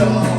저